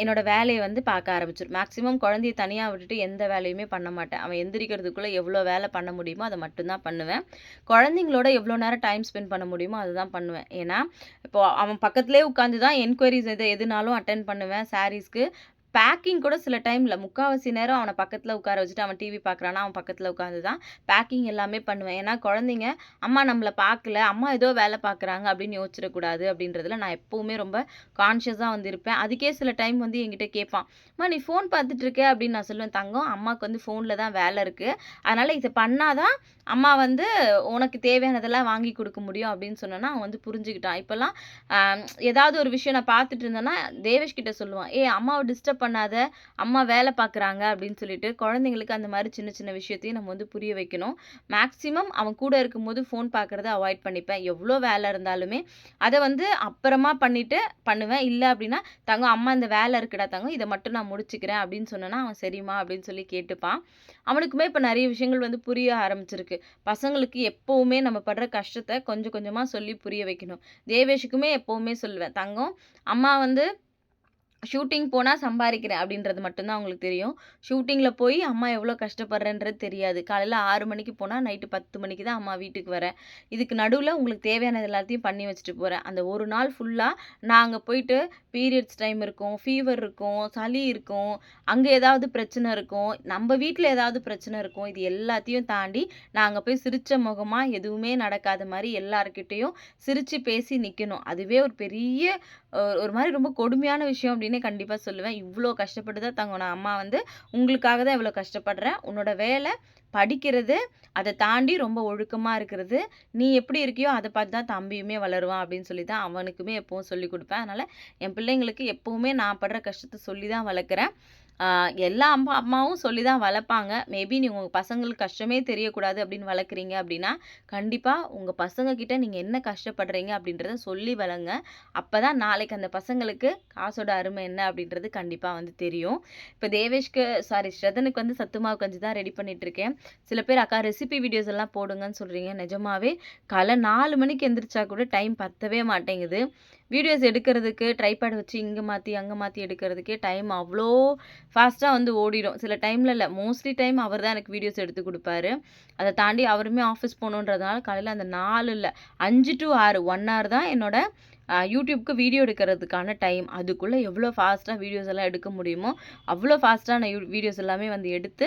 என்னோடய என்னோட வந்து பார்க்க ஆரம்பிச்சிடும் மேக்ஸிமம் குழந்தைய தனியாக விட்டுட்டு எந்த வேலையுமே பண்ண மாட்டேன். அவன் எந்திரிக்கிறதுக்குள்ளே எவ்வளோ வேலை பண்ண முடியுமோ அதை மட்டும்தான் பண்ணுவேன். குழந்தைங்களோட எவ்வளோ நேரம் டைம் ஸ்பெண்ட் பண்ண முடியுமோ அதுதான் பண்ணுவேன். ஏன்னா, இப்போ அவன் பக்கத்திலேயே உட்காந்து தான் என்கொயரிஸ் எது எதுனாலும் அட்டன் பண்ணுவேன். சாரீஸ்க்கு பேக்கிங் கூட சில டைமில் முக்காவாசி நேரம் அவனை பக்கத்தில் உட்கார வச்சுட்டு, அவன் டிவி பார்க்குறான்னா, அவன் பக்கத்தில் உட்காந்து தான் பேக்கிங் எல்லாமே பண்ணுவேன். ஏன்னா குழந்தைங்க, "அம்மா நம்மளை பார்க்கல. அம்மா ஏதோ வேலை பார்க்குறாங்க" அப்படின்னு யோசிச்சிடக்கூடாது அப்படின்றதுல நான் எப்போவுமே ரொம்ப கான்ஷியஸாக வந்து இருப்பேன். அதுக்கே சில டைம் வந்து என்கிட்ட கேட்பான். "அம்மா நீ ஃபோன் பார்த்துட்ருக்கே அப்படின்னு நான் சொல்லுவேன். "தங்கம், அம்மாக்கு வந்து ஃபோனில் தான் வேலை இருக்குது அதனால் இதை பண்ணாதான் அம்மா வந்து உனக்கு தேவையானதெல்லாம் வாங்கி கொடுக்க முடியும்" அப்படின்னு சொன்னேன்னா, அவன் வந்து புரிஞ்சுக்கிட்டான். இப்போல்லாம் ஏதாவது ஒரு விஷயம் நான் பார்த்துட்டு இருந்தேன்னா, தேவேஷ் கிட்ட சொல்லுவான். ஏ அம்மாவை டிஸ்டர்ப் பண்ணாத. அம்மா வேலை பார்க்குறாங்க" அப்படின்னு சொல்லிட்டு, குழந்தைங்களுக்கு அந்த மாதிரி சின்ன சின்ன விஷயத்தையும் நம்ம வந்து புரிய வைக்கணும். மேக்ஸிமம் அவன் கூட இருக்கும்போது ஃபோன் பார்க்குறத அவாய்ட் பண்ணிப்பேன். எவ்வளோ வேலை இருந்தாலுமே, அதை வந்து அப்புறமா பண்ணிட்டு பண்ணுவேன். இல்லை அப்படின்னா, தங்க அம்மா இந்த வேலை இருக்குடா தங்க இதை மட்டும் நான் முடிச்சுக்கிறேன்" அப்படின்னு சொன்னேன்னா, அவன் சரிம்மா அப்படின்னு சொல்லி கேட்டுப்பான். அவனுக்குமே இப்போ நிறைய விஷயங்கள் வந்து புரிய ஆரம்பிச்சிருக்கு. பசங்களுக்கு எப்பவுமே நம்ம படுற கஷ்டத்தை கொஞ்சம் கொஞ்சமா சொல்லி புரிய வைக்கணும். தேவேஷுக்குமே எப்போவுமே சொல்லுவேன். "தங்கம், அம்மா வந்து ஷூட்டிங் போனால் சம்பாதிக்கிறேன் அப்படின்றது மட்டும்தான் அவங்களுக்கு தெரியும். ஷூட்டிங்கில் போய் அம்மா எவ்வளோ கஷ்டப்படுறேன்றது தெரியாது. காலையில் ஆறு மணிக்கு போனால் நைட்டு 10 மணிக்கு தான் அம்மா வீட்டுக்கு வரேன். இதுக்கு நடுவில் உங்களுக்கு தேவையானது எல்லாத்தையும் பண்ணி வச்சுட்டு போகிறேன் அந்த ஒரு நாள் ஃபுல்லாக நான் போயிட்டு பீரியட்ஸ் டைம் இருக்கும், ஃபீவர் இருக்கும், சளி இருக்கும், அங்கே ஏதாவது பிரச்சனை இருக்கும், நம்ம வீட்டில் ஏதாவது பிரச்சனை இருக்கும். இது எல்லாத்தையும் தாண்டி நான் போய் சிரித்த முகமாக எதுவுமே நடக்காத மாதிரி எல்லாருக்கிட்டேயும் சிரித்து பேசி நிற்கணும் அதுவே ஒரு பெரிய ஒரு மாதிரி ரொம்ப கொடுமையான விஷயம் அப்படின்னே கண்டிப்பாக சொல்லுவேன். இவ்வளோ கஷ்டப்பட்டு தான் தங்க நான் அம்மா வந்து உங்களுக்காக தான் இவ்வளோ கஷ்டப்படுறேன். உன்னோட வேலை படிக்கிறது, அதை தாண்டி ரொம்ப ஒழுக்கமாக இருக்கிறது. நீ எப்படி இருக்கியோ அதை பார்த்து தான் தம்பியுமே வளருவான்" அப்படின்னு சொல்லி தான் அவனுக்குமே எப்பவும் சொல்லி கொடுப்பேன் அதனால என் பிள்ளைங்களுக்கு எப்பவுமே நான் படுற கஷ்டத்தை சொல்லி தான் வளர்க்குறேன். எல்லா அம்மா அம்மாவும் சொல்லி தான் வளர்ப்பாங்க. மேபி நீங்கள் உங்கள் பசங்களுக்கு கஷ்டமே தெரியக்கூடாது அப்படின்னு வளர்க்குறீங்க அப்படின்னா, கண்டிப்பாக உங்கள் பசங்க கிட்ட என்ன கஷ்டப்படுறீங்க அப்படின்றத சொல்லி வளங்க. அப்பதான் நாளைக்கு அந்த பசங்களுக்கு காசோட அருமை என்ன அப்படின்றது கண்டிப்பாக வந்து தெரியும். இப்போ தேவேஷ்க்கு சாரி ஸ்ரதனுக்கு வந்து சத்து மாவு கஞ்சி தான் ரெடி பண்ணிகிட்ருக்கேன் சில பேர் "அக்கா ரெசிபி வீடியோஸ் எல்லாம் போடுங்கன்னு" சொல்கிறீங்க நிஜமாவே காலை நாலு மணிக்கு எந்திரிச்சா கூட டைம் பத்தவே மாட்டேங்குது. வீடியோஸ் எடுக்கிறதுக்கு ட்ரைபேட் வச்சு இங்கே மாற்றி அங்கே மாற்றி எடுக்கிறதுக்கே டைம் அவ்வளோ ஃபாஸ்ட்டாக வந்து ஓடிடும். சில டைமில் இல்லை மோஸ்ட்லி டைம் அவர் தான் எனக்கு வீடியோஸ் எடுத்து கொடுப்பாரு அதை தாண்டி அவருமே ஆஃபீஸ் போகணுன்றதுனால காலையில் அந்த நாலு இல்லை அஞ்சு டூ 6 1 ஹவர் தான் என்னோட யூடியூப்க்கு வீடியோ எடுக்கிறதுக்கான டைம். அதுக்குள்ளே எவ்வளோ ஃபாஸ்ட்டாக வீடியோஸ் எல்லாம் எடுக்க முடியுமோ, அவ்வளோ ஃபாஸ்ட்டாக நான் வீடியோஸ் எல்லாமே வந்து எடுத்து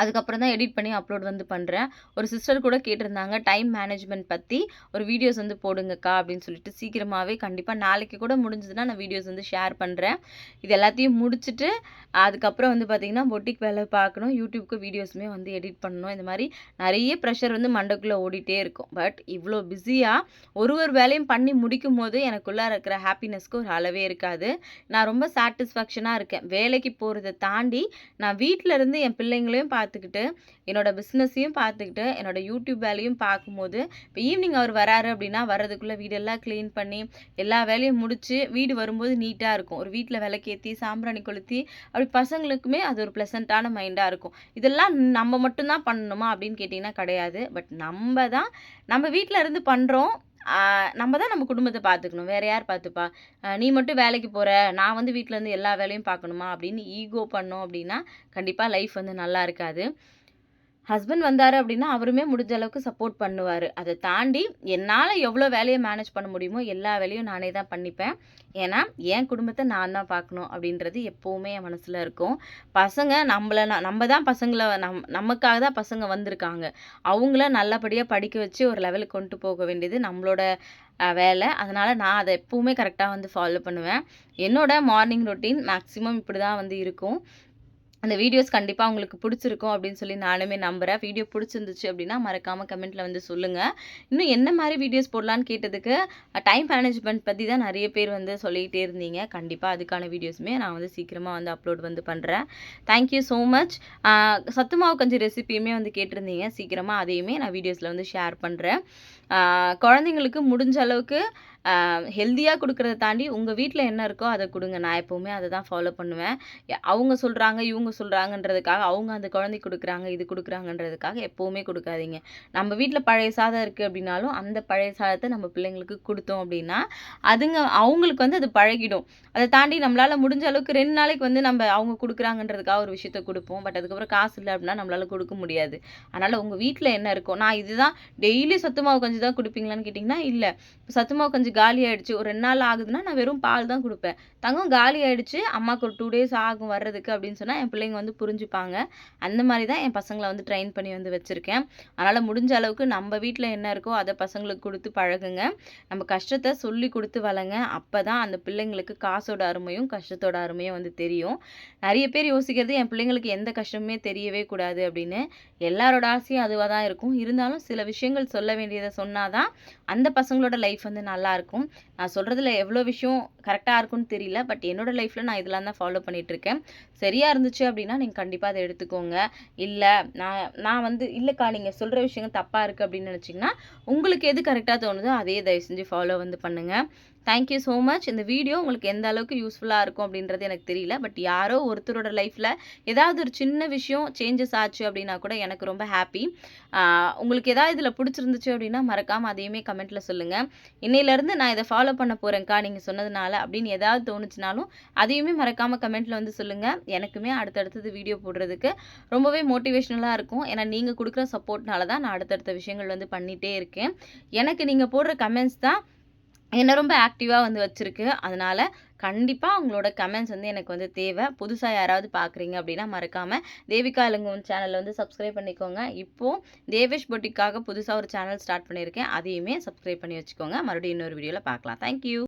அதுக்கப்புறம் தான் எடிட் பண்ணி அப்லோட் வந்து பண்ணுறேன் ஒரு சிஸ்டர் கூட கேட்டிருந்தாங்க, டைம் மேனேஜ்மெண்ட் பற்றி ஒரு வீடியோஸ் வந்து போடுங்கக்கா அப்படின்னு சொல்லிட்டு. சீக்கிரமாகவே கண்டிப்பாக நாளைக்கு கூட முடிஞ்சதுன்னா நான் வீடியோஸ் வந்து ஷேர் பண்ணுறேன் இது எல்லாத்தையும் முடிச்சுட்டு, அதுக்கப்புறம் வந்து பார்த்திங்கன்னா பொட்டிக் வேலை பார்க்கணும். யூடியூப்க்கு வீடியோஸுமே வந்து எடிட் பண்ணணும். இந்த மாதிரி நிறைய ப்ரெஷர் வந்து மண்டக்குள்ளே ஓடிட்டே இருக்கும். பட் இவ்வளோ பிஸியாக ஒரு ஒரு வேலையும் பண்ணி முடிக்கும் போது எனக்குள்ளே இருக்கிற ஹாப்பினஸ்க்கு ஒரு அளவே இருக்காது. நான் ரொம்ப சாட்டிஸ்ஃபேக்ஷனாக இருக்கேன். வேலைக்கு போகிறத தாண்டி, நான் வீட்டில் இருந்து என் பிள்ளைங்களையும் பார்த்துக்கிட்டு, என்னோட பிஸ்னஸையும் பார்த்துக்கிட்டு, என்னோட யூடியூப் வேலையும் பார்க்கும்போது, இப்போ ஈவினிங் அவர் வராரு அப்படின்னா, வர்றதுக்குள்ளே வீடெல்லாம் க்ளீன் பண்ணி, எல்லா வேலையும் முடித்து வீடு வரும்போது நீட்டாக இருக்கும். ஒரு வீட்டில் விளக்கேத்தி, சாம்பிராணி கொளுத்தி, அப்படி பசங்களுக்குமே அது ஒரு ப்ளசண்ட்டான மைண்டாக இருக்கும். இதெல்லாம் நம்ம மட்டும் தான் பண்ணணுமா அப்படின்னு கேட்டிங்கன்னா கிடையாது. பட் நம்ம தான் நம்ம வீட்டில் இருந்து பண்ணுறோம் நம்ம தான் நம்ம குடும்பத்தை பார்த்துக்கணும். வேற யார் பார்த்துப்பா? நீ மட்டும் வேலைக்கு போகிற நான் வந்து வீட்டிலேருந்து இருந்து எல்லா வேலையும் பார்க்கணுமா? அப்படின்னு ஈகோ பண்ணோம் அப்படின்னா, கண்டிப்பாக லைஃப் வந்து நல்லா இருக்காது. ஹஸ்பண்ட் வந்தார் அப்படின்னா, அவருமே முடிஞ்ச அளவுக்கு சப்போர்ட் பண்ணுவார் அதை தாண்டி என்னால் எவ்வளோ வேலையை மேனேஜ் பண்ண முடியுமோ, எல்லா வேலையும் நானே தான் பண்ணிப்பேன். ஏன்னா, என் குடும்பத்தை நான் தான் பார்க்கணும் அப்படின்றது எப்போவுமே என் மனசில் இருக்கும். பசங்க நம்மளை நம்ம தான் பசங்களை நம் நமக்காக தான் பசங்க வந்திருக்காங்க. அவங்கள நல்லபடியாக படிக்க வச்சு ஒரு லெவலுக்கு கொண்டு போக வேண்டியது நம்மளோட வேலை. அதனால் நான் அதை எப்போவுமே கரெக்டாக வந்து ஃபாலோ பண்ணுவேன். என்னோட மார்னிங் ரொட்டீன் மேக்ஸிமம் இப்படி தான் வந்து இருக்கும். அந்த வீடியோஸ் கண்டிப்பாக உங்களுக்கு பிடிச்சிருக்கும் அப்படின்னு சொல்லி நானுமே நம்புகிறேன் வீடியோ பிடிச்சிருந்துச்சு அப்படின்னா, மறக்காமல் கமெண்ட்டில் வந்து சொல்லுங்கள் இன்னும் என்ன மாதிரி வீடியோஸ் போடலான்னு கேட்டதுக்கு, டைம் மேனேஜ்மெண்ட் பற்றி தான் நிறைய பேர் வந்து சொல்லிக்கிட்டே இருந்தீங்க. கண்டிப்பாக அதுக்கான வீடியோஸுமே நான் வந்து சீக்கிரமாக வந்து அப்லோட் வந்து பண்ணுறேன் தேங்க் யூ ஸோ மச். சத்துமாவு சத்து மாவு கஞ்சி ரெசிபியுமே வந்து கேட்டிருந்தீங்க. சீக்கிரமாக அதையுமே நான் வீடியோஸில் வந்து ஷேர் பண்ணுறேன் குழந்தைங்களுக்கு முடிஞ்ச அளவுக்கு ஹெல்த்தியாக கொடுக்குறத தாண்டி, உங்கள் வீட்டில் என்ன இருக்கோ அதை கொடுங்க நான் எப்போவுமே அதை தான் ஃபாலோ பண்ணுவேன். அவங்க சொல்கிறாங்க இவங்க சொல்கிறாங்கன்றதுக்காக அவங்க அந்த குழந்தை கொடுக்குறாங்க இது கொடுக்குறாங்கன்றதுக்காக எப்போவுமே கொடுக்காதீங்க நம்ம வீட்டில் பழைய சாதம் இருக்குது அப்படின்னாலும், அந்த பழைய சாதத்தை நம்ம பிள்ளைங்களுக்கு கொடுத்தோம் அப்படின்னா, அதுங்க அவங்களுக்கு வந்து அது பழகிடும். அதை தாண்டி நம்மளால் முடிஞ்ச அளவுக்கு ரெண்டு நாளைக்கு வந்து நம்ம அவங்க கொடுக்குறாங்கன்றதுக்காக ஒரு விஷயத்த கொடுப்போம் பட் அதுக்கப்புறம் காசு இல்லை அப்படின்னா நம்மளால் கொடுக்க முடியாது. அதனால் உங்கள் வீட்டில் என்ன இருக்கோ நான் இதுதான் டெய்லி சத்து மாவு கஞ்சி தான் கொடுப்பீங்களான்னு கேட்டிங்கன்னா இல்லை சத்து மாவு கஞ்சி காலி ஆகிடுச்சு ஒரு ரெண்டு நாள் ஆகுதுன்னா, நான் வெறும் பால் தான் கொடுப்பேன் தங்கம் காலி ஆகிடுச்சு அம்மாவுக்கு ஒரு டூ டேஸ் ஆகும் வர்றதுக்கு அப்படின்னு சொன்னால் என் பிள்ளைங்க வந்து புரிஞ்சுப்பாங்க. அந்த மாதிரி தான் என் பசங்களை வந்து ட்ரெயின் பண்ணி வந்து வச்சுருக்கேன் அதனால் முடிஞ்ச அளவுக்கு நம்ம வீட்டில் என்ன இருக்கோ அதை பசங்களுக்கு கொடுத்து பழகுங்க. நம்ம கஷ்டத்தை சொல்லிக் கொடுத்து வளங்க. அப்பதான் அந்த பிள்ளைங்களுக்கு காசோட அருமையும், கஷ்டத்தோட அருமையும் வந்து தெரியும். நிறைய பேர் யோசிக்கிறது என் பிள்ளைங்களுக்கு எந்த கஷ்டமுமே தெரியவே கூடாது அப்படின்னு. எல்லாரோட ஆசையும் அதுவாக தான் இருக்கும். இருந்தாலும் சில விஷயங்கள் சொல்ல வேண்டியதை சொன்னால் தான், அந்த பசங்களோட லைஃப் வந்து நல்லாயிருக்கும் நான் சொல்கிறதுல எவ்வளோ விஷயம் கரெக்டாக இருக்கும்னு தெரியல. பட் என்னோட லைஃப்பில் நான் இதெல்லாம் தான் ஃபாலோ பண்ணிகிட்ருக்கேன் சரியாக இருந்துச்சு அப்படின்னா, நீங்கள் கண்டிப்பாக அதை எடுத்துக்கோங்க. இல்லை நான் நான் வந்து இல்லைக்கா நீங்கள் சொல்கிற விஷயங்கள் தப்பாக இருக்குது அப்படின்னு நினச்சிங்கன்னா உங்களுக்கு எது கரெக்டாக தோணுதோ அதையே தயவு செஞ்சு ஃபாலோ வந்து பண்ணுங்கள் தேங்க் யூ ஸோ மச். இந்த வீடியோ உங்களுக்கு எந்த அளவுக்கு யூஸ்ஃபுல்லாக இருக்கும் அப்படின்றது எனக்கு தெரியல. பட் யாரோ ஒருத்தரோட லைஃப்பில் ஏதாவது ஒரு சின்ன விஷயம் சேஞ்சஸ் ஆச்சு அப்படின்னா கூட எனக்கு ரொம்ப ஹாப்பி உங்களுக்கு ஏதாவது இதில் பிடிச்சிருந்துச்சு அப்படின்னா, மறக்காமல் அதையுமே கமெண்ட்டில் சொல்லுங்கள் இன்னையிலேருந்து நான் இதை ஃபாலோ பண்ண போகிறேன்க்கா நீங்கள் சொன்னதுனால அப்படின்னு ஏதாவது தோணுச்சுனாலும், அதையுமே மறக்காமல் கமெண்ட்டில் வந்து சொல்லுங்கள் எனக்குமே அடுத்தடுத்தது வீடியோ போடுறதுக்கு ரொம்பவே மோட்டிவேஷ்னலாக இருக்கும். ஏன்னா நீங்கள் கொடுக்குற சப்போர்ட்னால தான் நான் அடுத்தடுத்த விஷயங்கள் வந்து பண்ணிகிட்டே இருக்கேன். எனக்கு நீங்கள் போடுற கமெண்ட்ஸ் தான் என்ன ரொம்ப ஆக்டிவாக வந்து வச்சுருக்கு அதனால் கண்டிப்பாக உங்களோட கமெண்ட்ஸ் வந்து எனக்கு வந்து தேவை புதுசாக யாராவது பார்க்குறீங்க அப்படின்னா, மறக்காமல் தேவிகா இளங்கோவன் சேனலில் வந்து சப்ஸ்கிரைப் பண்ணிக்கோங்க. இப்போது தேவேஷ் பொட்டிக்காக புதுசாக ஒரு சேனல் ஸ்டார்ட் பண்ணியிருக்கேன். அதையுமே சப்ஸ்கிரைப் பண்ணி வச்சுக்கோங்க. மறுபடியும் இன்னொரு வீடியோவில் பார்க்கலாம். Thank you.